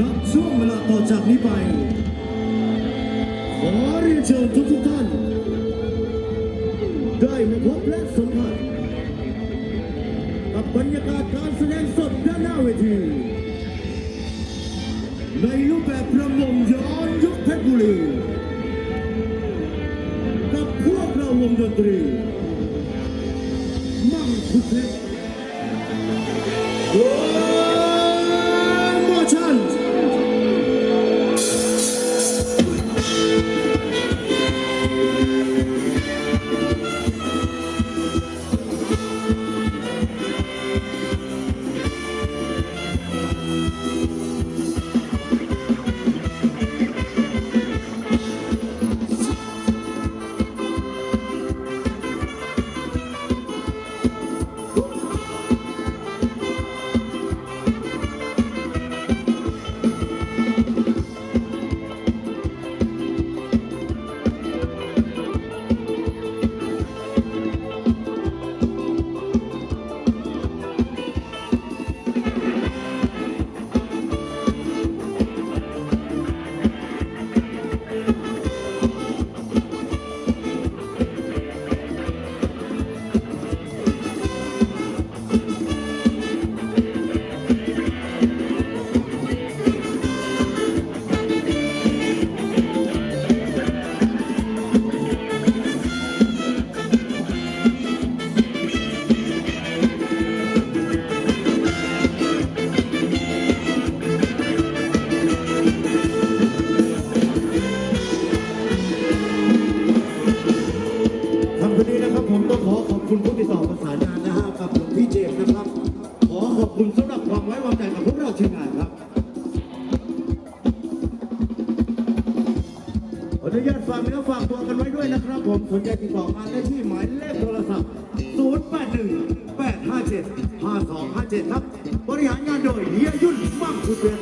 นับช่วงเวลาต่อจากนี้ไป ขอเรียนเชิญทุกทุกท่าน ได้มาพบและสัมผัสกับบรรยากาศการแสดงสดด้านหน้าเวที ในรูปแบบประมงย้อนยุคเพชรบุรี กับพวกเราวงดนตรีมั่งคุดเพชร อนุญาตฝากเนื้อฝากตัวกันไว้ด้วยนะครับผมสนใจติดต่อมาได้ที่หมายเลขโทรศัพท์ 081 857 5257 ครับ บริหารงานโดยเฮียยุ่นมั่งคุณเดือน